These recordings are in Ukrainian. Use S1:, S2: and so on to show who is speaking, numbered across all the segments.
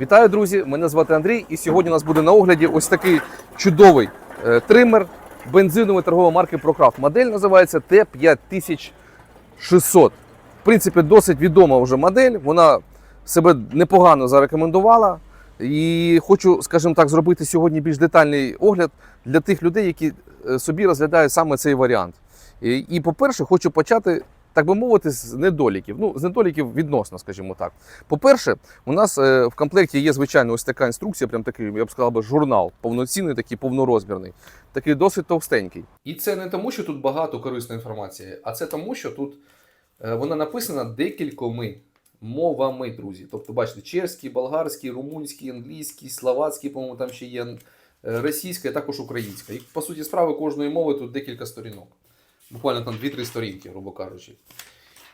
S1: Вітаю, друзі! Мене звати Андрій, і сьогодні у нас буде на огляді ось такий чудовий е, тример бензинової торгової марки ProCraft. Модель називається T5600. В принципі, досить відома вже модель. Вона себе непогано зарекомендувала. І хочу, скажімо так, зробити сьогодні більш детальний огляд для тих людей, які е, собі розглядають саме цей варіант. І по-перше, хочу почати, так би мовити, з недоліків. Ну, з недоліків відносно, скажімо так. По-перше, у нас е, в комплекті є, звичайно, ось така інструкція, прям такий, я б сказав, би, журнал, повноцінний, такий повнорозмірний, такий досить товстенький. І це не тому, що тут багато корисної інформації, а це тому, що тут е, вона написана декількоми мовами, друзі. Тобто, бачите, чеський, болгарський, румунський, англійський, словацький, по-моєму, там ще є е, російська, а також українська. І по суті справи кожної мови тут декілька сторінок. Буквально там 2-3 сторінки, грубо кажучи.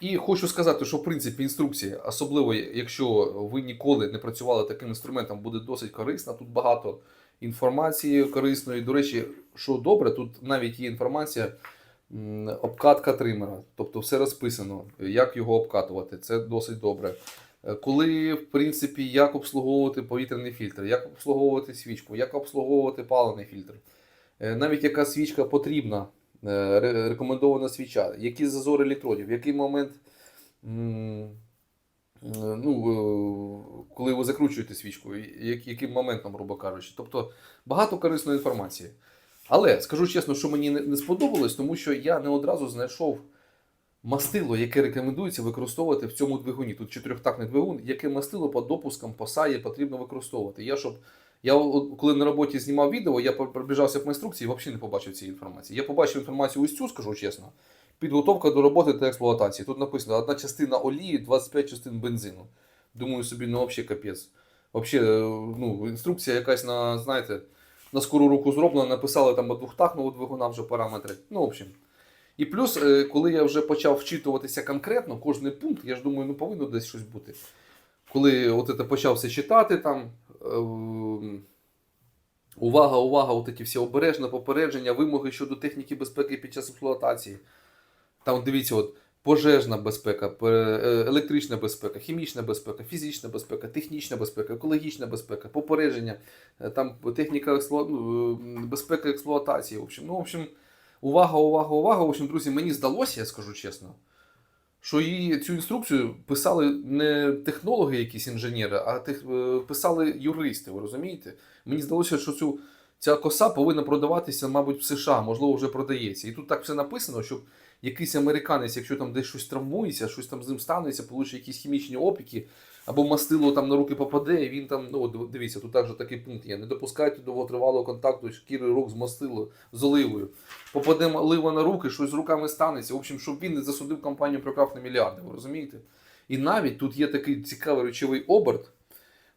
S1: І хочу сказати, що в принципі інструкція, особливо якщо ви ніколи не працювали таким інструментом, буде досить корисна. Тут багато інформації корисної. До речі, що добре, тут навіть є інформація обкатка тримера. Тобто все розписано, як його обкатувати. Це досить добре. Е, Коли, в принципі, як обслуговувати повітряний фільтр, як обслуговувати свічку, як обслуговувати паливний фільтр, Е, навіть яка свічка потрібна, рекомендована свіча, які зазори електродів, в який момент, е, ну, е, коли ви закручуєте свічку, яким моментом, грубо кажучи. Тобто багато корисної інформації. Але скажу чесно, що мені не сподобалось, тому що я не одразу знайшов мастило, яке рекомендується використовувати в цьому двигуні. Тут чотирьохтактний двигун, яке мастило по допускам по САЄ потрібно використовувати. Я щоб я коли на роботі знімав відео, я пробіжався по інструкції і взагалі не побачив цієї інформації. Я побачив інформацію ось цю, скажу чесно. Підготовка до роботи та експлуатації. Тут написано одна частина олії, 25 частин бензину. Думаю собі, ну взагалі капець. Взагалі, ну, інструкція якась на, знаєте, на скору руку зроблена, написали там двохтахного двигуна вже параметри. Ну, в общем. І плюс, е, коли я вже почав вчитуватися конкретно, кожний пункт, я ж думаю, ну повинно десь щось бути. Коли от це почав все читати, там. Е, Увага, увага, от ці всі обережне попередження, вимоги щодо техніки безпеки під час експлуатації. Там дивіться, от пожежна безпека, е, електрична безпека, хімічна безпека, фізична безпека, технічна безпека, екологічна безпека, попередження, е, там техніка ну, е, безпека експлуатації. В общем, ну, в общем, увага, увага, увага. В общем, друзі, мені здалося, я скажу чесно, що її цю інструкцію писали не технологи, якісь інженери, а тех... е, писали юристи, ви розумієте? Мені здалося, що цю, ця коса повинна продаватися, мабуть, в США, можливо, вже продається. І тут так все написано, щоб якийсь американець, якщо там десь щось травмується, щось там з ним станеться, получить якісь хімічні опіки, або мастило там на руки попаде, і він там, ну дивіться, тут також такий пункт є. Не допускайте довготривалого контакту шкіри рук з мастило, з оливою. Попаде олива на руки, щось з руками станеться. В общем, щоб він не засудив компанію «Прокрафт» на мільярди, ви розумієте? І навіть тут є такий цікавий речовий оберт.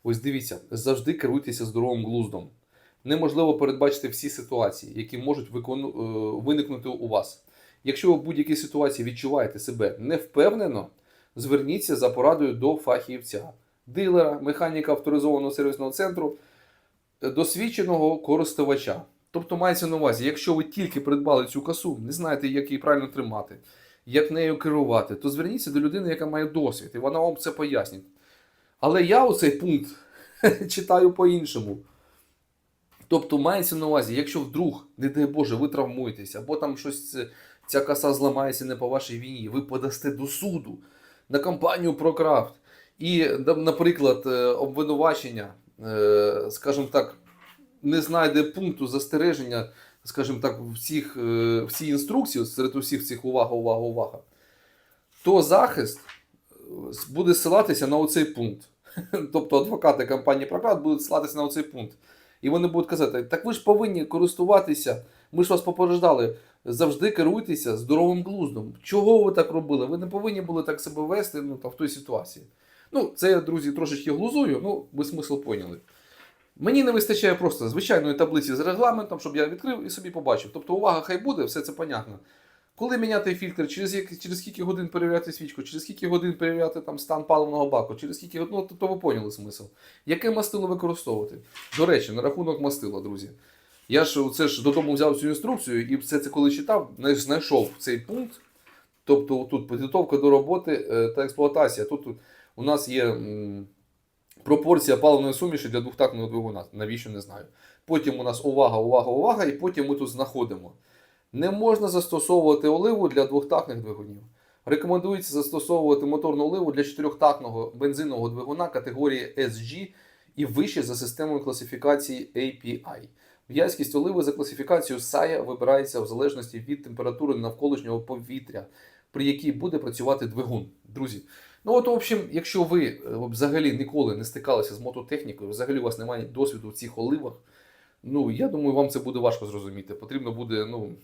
S1: Ось дивіться, завжди керуйтеся здоровим глуздом. Неможливо передбачити всі ситуації, які можуть викону... е, виникнути у вас. Якщо ви в будь-якій ситуації відчуваєте себе невпевнено, зверніться за порадою до фахівця, дилера, механіка авторизованого сервісного центру, е, досвідченого користувача. Тобто мається на увазі, якщо ви тільки придбали цю касу, не знаєте, як її правильно тримати, як нею керувати, то зверніться до людини, яка має досвід, і вона вам це пояснить. Але я оцей пункт читаю по-іншому. Тобто мається на увазі, якщо вдруг, не дай Боже, ви травмуєтеся, або там щось ця коса зламається не по вашій війні, ви подасте до суду на компанію ProCraft. І, наприклад, е, обвинувачення, е, скажімо так, не знайде пункту застереження, скажімо так, в цих, е, в цій інструкції, серед усіх цих увага, увага, увага, то захист буде ссилатися на оцей пункт. Тобто адвокати компанії ProCraft будуть ссилатися на оцей пункт. І вони будуть казати, так ви ж повинні користуватися, ми ж вас попереджали, завжди керуйтеся здоровим глуздом. Чого ви так робили? Ви не повинні були так себе вести ну, та в той ситуації. Ну, це я, друзі, трошечки глузую, ну, ви смисл поняли. Мені не вистачає просто звичайної таблиці з регламентом, щоб я відкрив і собі побачив. Тобто, увага, хай буде, все це понятно. Коли міняти фільтр, через, як, через скільки годин перевіряти свічку, через скільки годин перевіряти там стан паливного баку, через скільки годин, ну, тобто ви поняли смисл. Яке мастило використовувати? До речі, на рахунок мастила, друзі. Я ж це ж додому взяв цю інструкцію і все це коли читав, знайшов цей пункт. Тобто тут підготовка до роботи е, та експлуатація. Тут у нас є пропорція паливної суміші для двохтактного двигуна. Навіщо не знаю. Потім у нас увага, увага, увага, і потім ми тут знаходимо. Не можна застосовувати оливу для двохтактних двигунів. Рекомендується застосовувати моторну оливу для чотирьохтактного бензинового двигуна категорії SG і вище за системою класифікації API. В'язкість оливи за класифікацією SAIA вибирається в залежності від температури навколишнього повітря, при якій буде працювати двигун. Друзі, ну от, в общем, якщо ви е, взагалі ніколи не стикалися з мототехнікою, взагалі у вас немає досвіду в цих оливах, ну я думаю, вам це буде важко зрозуміти. Потрібно буде, ну,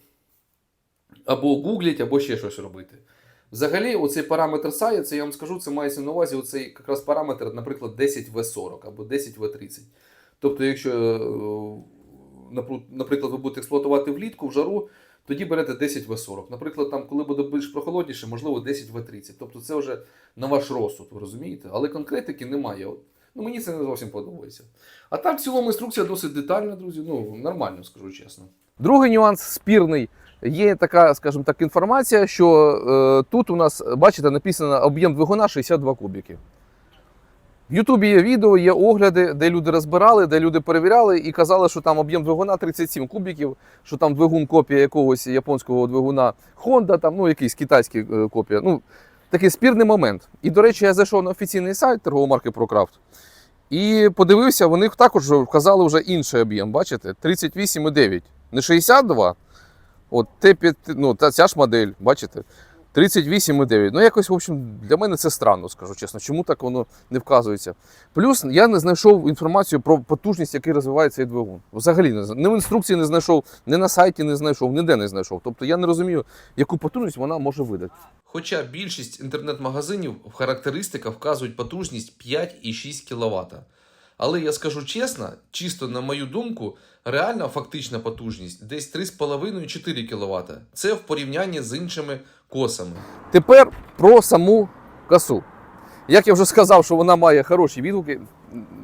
S1: або гугліть, або ще щось робити. Взагалі, оцей параметр SAIA, це я вам скажу, це мається на увазі оцей якраз параметр, наприклад, 10В40 або 10В30. Тобто, якщо, е, наприклад, ви будете експлуатувати влітку в жару, тоді берете 10В40. Наприклад, там, коли буде більш прохолодніше, можливо, 10В30. Тобто це вже на ваш розсуд, ви розумієте? Але конкретики немає. Ну, мені це не зовсім подобається. А так, в цілому, інструкція досить детальна, друзі. Ну, нормально, скажу чесно. Другий нюанс спірний. Є така, скажімо так, інформація, що е, тут у нас, бачите, написано об'єм двигуна 62 кубики. В Ютубі є відео, є огляди, де люди розбирали, де люди перевіряли і казали, що там об'єм двигуна 37 кубиків, що там двигун копія якогось японського двигуна Honda, там, ну якийсь китайський е, копія. Ну, такий спірний момент. І, до речі, я зайшов на офіційний сайт торгової марки ProCraft і подивився, вони також вказали вже інший об'єм, бачите? 38,9. Не 62, От Т5, ну, ця ж модель, бачите, 38,9. Ну, якось, в общем, для мене це странно, скажу чесно. Чому так воно не вказується? Плюс я не знайшов інформацію про потужність, який розвиває цей двигун. Взагалі не в інструкції не знайшов, ні на сайті не знайшов, ніде не знайшов. Тобто я не розумію, яку потужність вона може видати. Хоча більшість інтернет-магазинів в характеристиках вказують потужність 5,6 кВт. Але я скажу чесно, чисто на мою думку, реальна фактична потужність десь 3,5-4 кВт. Це в порівнянні з іншими косами. Тепер про саму косу. Як я вже сказав, що вона має хороші відгуки,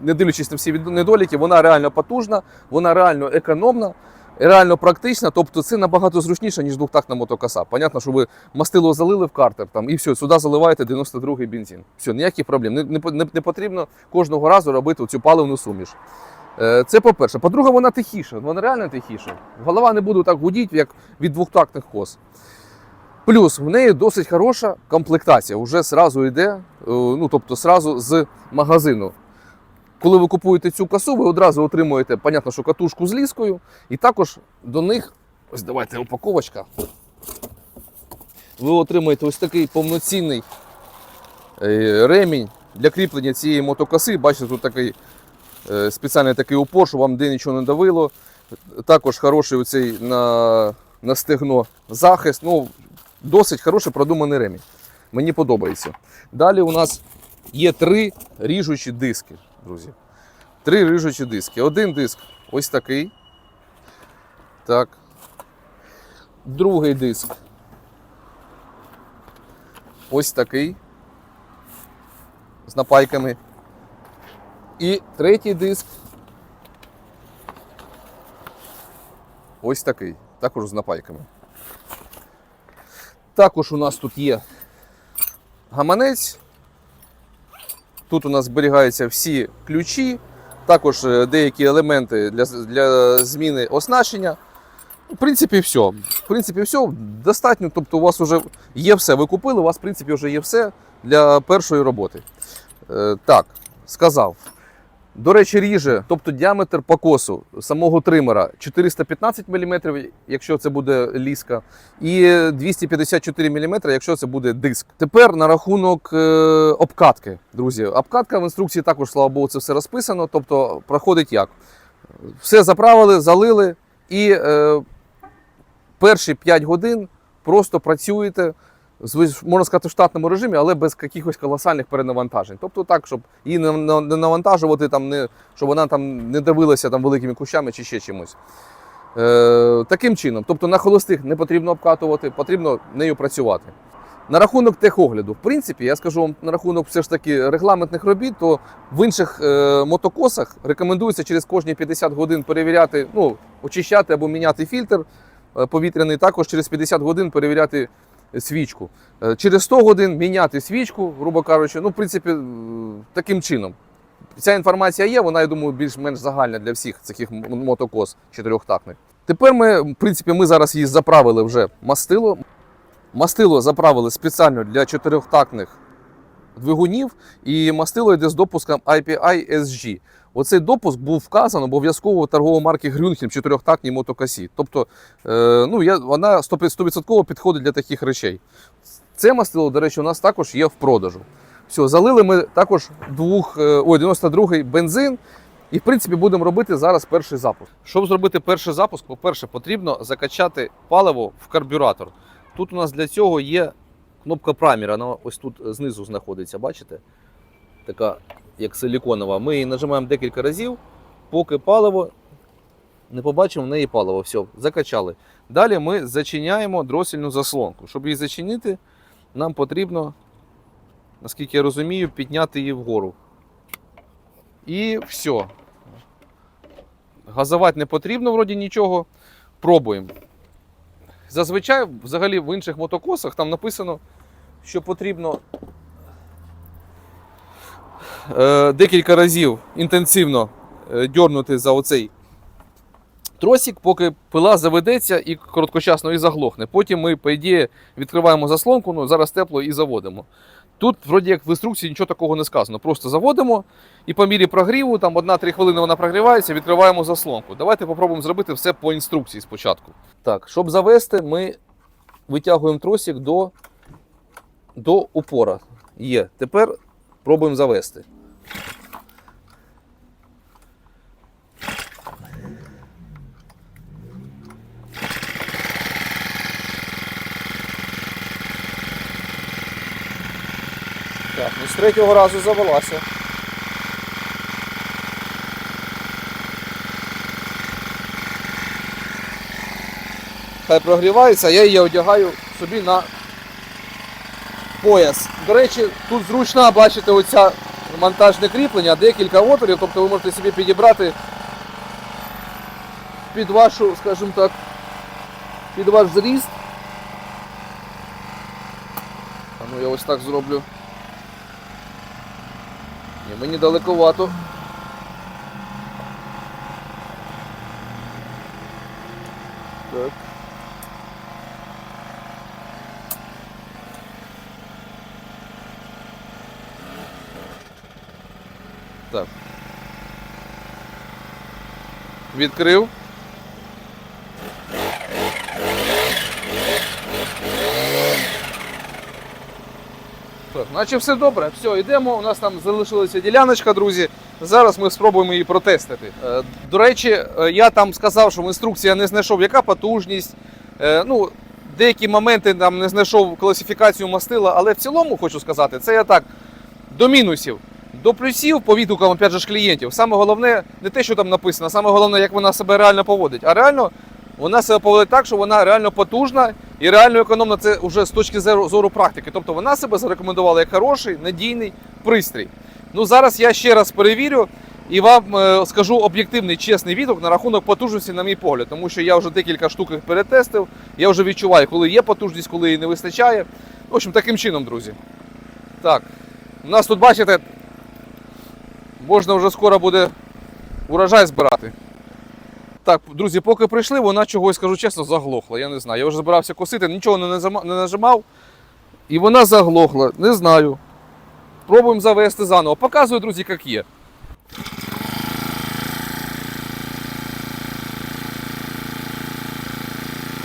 S1: не дивлячись на всі недоліки, вона реально потужна, вона реально економна, реально практична. Тобто це набагато зручніше, ніж двохтактна мотокоса. Понятно, що ви мастило залили в картер там, і все, сюди заливаєте 92-й бензин. Все, ніяких проблем. Не, не, не, потрібно кожного разу робити цю паливну суміш. Е, Це по-перше. По-друге, вона тихіша, вона реально тихіша. Голова не буде так гудіти, як від двохтактних кос. Плюс в неї досить хороша комплектація. Вже зразу йде, е, ну тобто зразу з магазину. Коли ви купуєте цю косу, ви одразу отримуєте, понятно, що катушку з ліскою, і також до них, ось давайте упаковочка. Ви отримаєте ось такий повноцінний е, ремінь для кріплення цієї мотокоси. Бачите, тут такий е, спеціальний такий упор, щоб вам де нічого не давило. Також хороший оцей на, на стегно захист. Ну, досить хороший продуманий ремінь. Мені подобається. Далі у нас є три ріжучі диски, друзі. Три ріжучі диски. Один диск ось такий. Так. Другий диск. Ось такий. З напайками. І третій диск. Ось такий. Також з напайками. Також у нас тут є гаманець. Тут у нас зберігаються всі ключі, також е, деякі елементи для, для зміни оснащення. В принципі, все. В принципі, все достатньо. Тобто, у вас вже є все. Ви купили, у вас, в принципі, вже є все для першої роботи. Е, так, сказав. До речі, ріже, тобто діаметр покосу самого тримера 415 мм, якщо це буде ліска, і 254 мм, якщо це буде диск. Тепер на рахунок е, обкатки, друзі. Обкатка в інструкції також, слава Богу, це все розписано. Тобто проходить як? Все заправили, залили, і е, перші 5 годин просто працюєте. Можна сказати, в штатному режимі, але без якихось колосальних перенавантажень. Тобто так, щоб її не навантажувати, там, не, щоб вона там не давилася там, великими кущами чи ще чимось. Е, таким чином, тобто на холостих не потрібно обкатувати, потрібно нею працювати. На рахунок техогляду, в принципі, я скажу вам на рахунок все ж таки регламентних робіт, то в інших е, мотокосах рекомендується через кожні 50 годин перевіряти, ну, очищати або міняти фільтр е, повітряний, також через 50 годин перевіряти свічку. Е, Через 100 годин міняти свічку, грубо кажучи, ну, в принципі, е, таким чином. Ця інформація є, вона, я думаю, більш-менш загальна для всіх м- мотокос чотирьохтактних. Тепер ми, в принципі, ми зараз її заправили вже мастило. Мастило заправили спеціально для чотирьохтактних двигунів, і мастило йде з допуском IPI SG. Оцей допуск був вказано обов'язково в торговій марки Грюнхен чотирьохтактній мотокосі. Тобто, е, ну, я, вона 100% підходить для таких речей. Це мастило, до речі, у нас також є в продажу. Все, залили ми також двох, е, ой, 92-й бензин. І, в принципі, будемо робити зараз перший запуск. Щоб зробити перший запуск, по-перше, потрібно закачати паливо в карбюратор. Тут у нас для цього є кнопка праймера, вона ось тут знизу знаходиться, бачите? Така як силіконова. Ми її нажимаємо декілька разів, поки паливо не побачимо в неї паливо. Все, закачали. Далі ми зачиняємо дросільну заслонку. Щоб її зачинити, нам потрібно, наскільки я розумію, підняти її вгору. І все. Газувати не потрібно, вроді нічого. Пробуємо. Зазвичай, взагалі, в інших мотокосах там написано, що потрібно декілька разів інтенсивно е, дьорнути за оцей тросик, поки пила заведеться і короткочасно і заглохне. Потім ми, по ідеї, відкриваємо заслонку, ну зараз тепло і заводимо. Тут, вроді як в інструкції, нічого такого не сказано. Просто заводимо і по мірі прогріву, там 1-3 хвилини вона прогрівається, відкриваємо заслонку. Давайте попробуємо зробити все по інструкції спочатку. Так, щоб завести, ми витягуємо тросик до, до упора. Є. Тепер пробуємо завести. Так, ну з третього разу завелася. Хай прогрівається, я її одягаю собі на пояс. До речі, тут зручна, бачите, оця монтажне кріплення, декілька отворів, тобто ви можете собі підібрати під вашу, скажімо так, під ваш зріст. А ну я ось так зроблю. Ні, мені далековато. Так. Так. Відкрив. Так, наче все добре. Все, йдемо. У нас там залишилася діляночка, друзі. Зараз ми спробуємо її протестити. Е, До речі, е, я там сказав, що в інструкції не знайшов, яка потужність. Е, Ну, деякі моменти там не знайшов класифікацію мастила, але в цілому хочу сказати, це я так до мінусів. До плюсів по відгукам опять же, клієнтів. Саме головне не те, що там написано, саме головне, як вона себе реально поводить. А реально вона себе поводить так, що вона реально потужна і реально економна. Це вже з точки зору практики. Тобто вона себе зарекомендувала як хороший, надійний пристрій. Ну зараз я ще раз перевірю і вам е, скажу об'єктивний чесний відгук на рахунок потужності, на мій погляд, тому що я вже декілька штук перетестив. Я вже відчуваю, коли є потужність, коли її не вистачає. В общем, таким чином, друзі. Так, у нас тут, бачите, можна вже скоро буде урожай збирати. Так, друзі, поки прийшли, вона чогось, скажу чесно, заглохла. Я не знаю. Я вже збирався косити, нічого не нажима- не нажимав. І вона заглохла. Не знаю. Пробуємо завести заново. Показую, друзі, як є.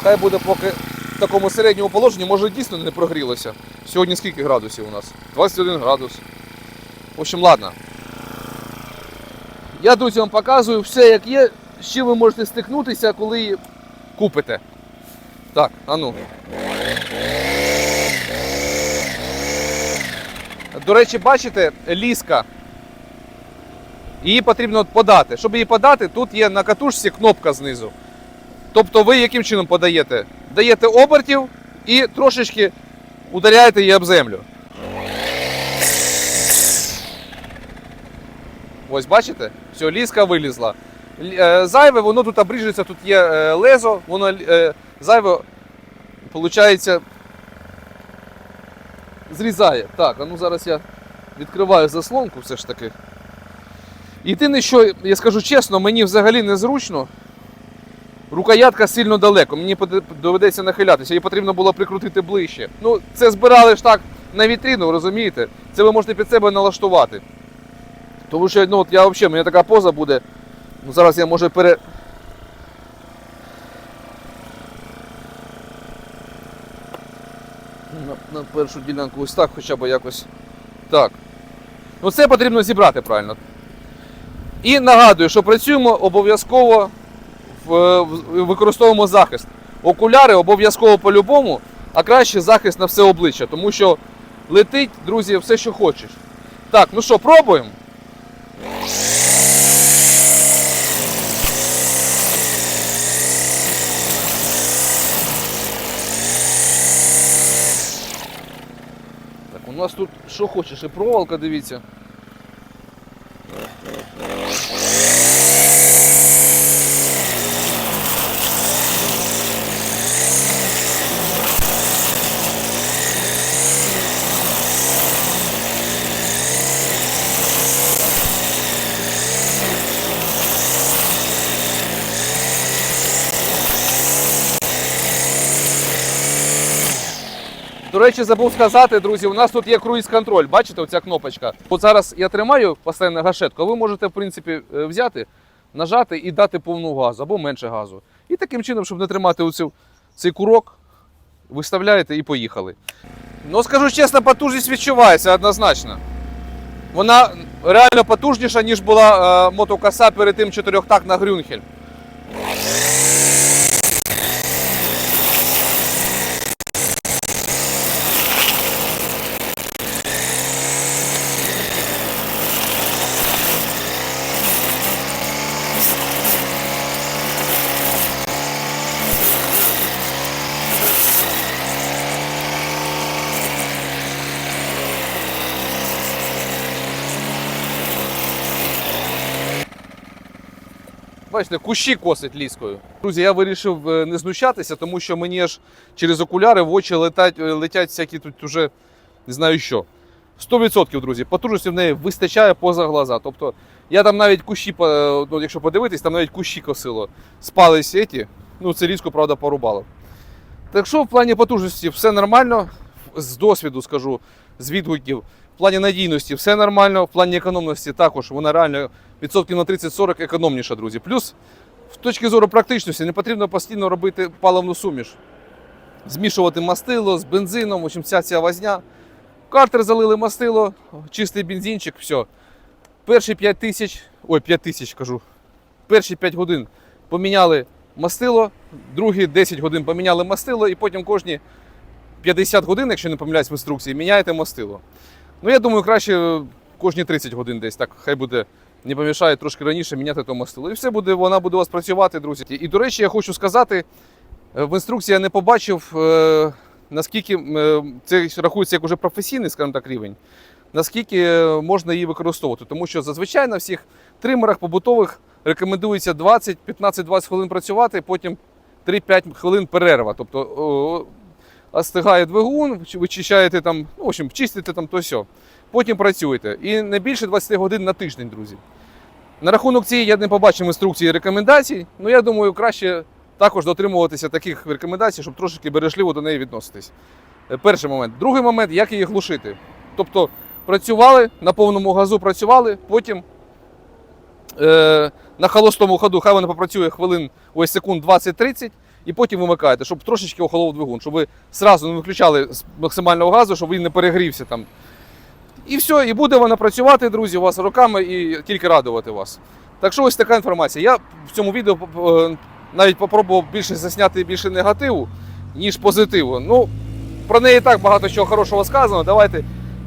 S1: Хай буде поки в такому середньому положенні, може дійсно не прогрілося. Сьогодні скільки градусів у нас? 21 градус. В общем, ладно. Я, друзі, вам показую все, як є, з чим ви можете стикнутися, коли її купите. Так, а ну. До речі, бачите, ліска. Її потрібно подати. Щоб її подати, тут є на катушці кнопка знизу. Тобто ви яким чином подаєте? Даєте обертів і трошечки ударяєте її об землю. Ось бачите? Все, ліска вилізла. Е, Зайве, воно тут обріжеться, тут є е, лезо, воно е, зайве, виходить, зрізає. Так, а ну зараз я відкриваю заслонку все ж таки. Єдине, що я скажу чесно, мені взагалі незручно. Рукоятка сильно далеко, мені доведеться нахилятися, її потрібно було прикрутити ближче. Ну, це збирали ж так на вітрину, розумієте? Це ви можете під себе налаштувати. Тому що ну, от я взагалі, мене така поза буде. Ну, зараз я може пере. На, на першу ділянку ось так хоча б якось. Так. Ну це потрібно зібрати правильно. І нагадую, що працюємо обов'язково в- використовуємо захист. Окуляри обов'язково по-любому, а краще захист на все обличчя, тому що летить, друзі, все, що хочеш. Так, ну що, пробуємо? Так, у нас тут що хочеш, і проволока, дивіться. Речі, забув сказати, друзі, у нас тут є круїз-контроль. Бачите, оця кнопочка. От зараз я тримаю постійно гашетку, а ви можете, в принципі, е, взяти, нажати і дати повну газу або менше газу. І таким чином, щоб не тримати оцю, цей курок, виставляєте і поїхали. Ну, скажу чесно, потужність відчувається однозначно. Вона реально потужніша, ніж була е, мотокоса перед тим чотирьохтактна Грюнхель. Бачите, кущі косить ліскою. Друзі, я вирішив е, не знущатися, тому що мені аж через окуляри в очі летять, е, летять всякі тут уже не знаю що. 100%, друзі, потужності в неї вистачає поза глаза. Тобто я там навіть кущі, ну, якщо подивитись, там навіть кущі косило. Спали сіті, ну це різко, правда, порубало. Так що в плані потужності все нормально, з досвіду скажу, з відгуків. Плані надійності все нормально, в плані економності також вона реально відсотків на 30-40 економніша, друзі. Плюс, з точки зору практичності, не потрібно постійно робити паливну суміш. Змішувати мастило з бензином, общем, вся ця возня. Картер залили мастило, чистий бензинчик, все. Перші 5 тисяч, ой, 5 тисяч кажу. Перші 5 годин поміняли мастило, другі 10 годин поміняли мастило, і потім кожні 50 годин, якщо не помиляюсь в інструкції, міняєте мастило. Ну, я думаю, краще кожні 30 годин десь так, хай буде не помішає трошки раніше міняти то мастило. І все буде, вона буде у вас працювати, друзі. І, до речі, я хочу сказати, е, в інструкції я не побачив, е, наскільки е, це рахується як уже професійний, скажімо так, рівень, наскільки е, можна її використовувати. Тому що зазвичай на всіх тримерах побутових рекомендується 20, 15-20 хвилин працювати, потім 3-5 хвилин перерва. Тобто остигає двигун, вичищаєте там, ну, в общем, чистите там то все. Потім працюєте. І не більше 20 годин на тиждень, друзі. На рахунок цієї я не побачив інструкції і рекомендацій. Ну я думаю, краще також дотримуватися таких рекомендацій, щоб трошки бережливо до неї відноситись. Е, Перший момент. Другий момент, як її глушити. Тобто працювали, на повному газу працювали, потім е, на холостому ходу, хай вона попрацює хвилин ось секунд 20-30, і потім вимикаєте, щоб трошечки охолов двигун, щоб ви зразу не виключали з максимального газу, щоб він не перегрівся там. І все, і буде вона працювати, друзі, у вас роками і тільки радувати вас. Так що ось така інформація. Я в цьому відео е, навіть попробував більше засняти більше негативу, ніж позитиву. Ну, про неї так багато чого хорошого сказано. Давайте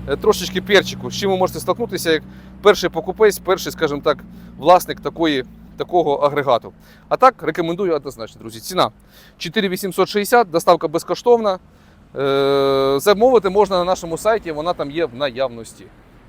S1: е, трошечки перчику, з чим ви можете столкнутися як перший покупець, перший, скажімо так, власник такої, такого агрегату. А так рекомендую однозначно, друзі. Ціна 4860, доставка безкоштовна. Е, Замовити можна на нашому сайті, вона там є в наявності.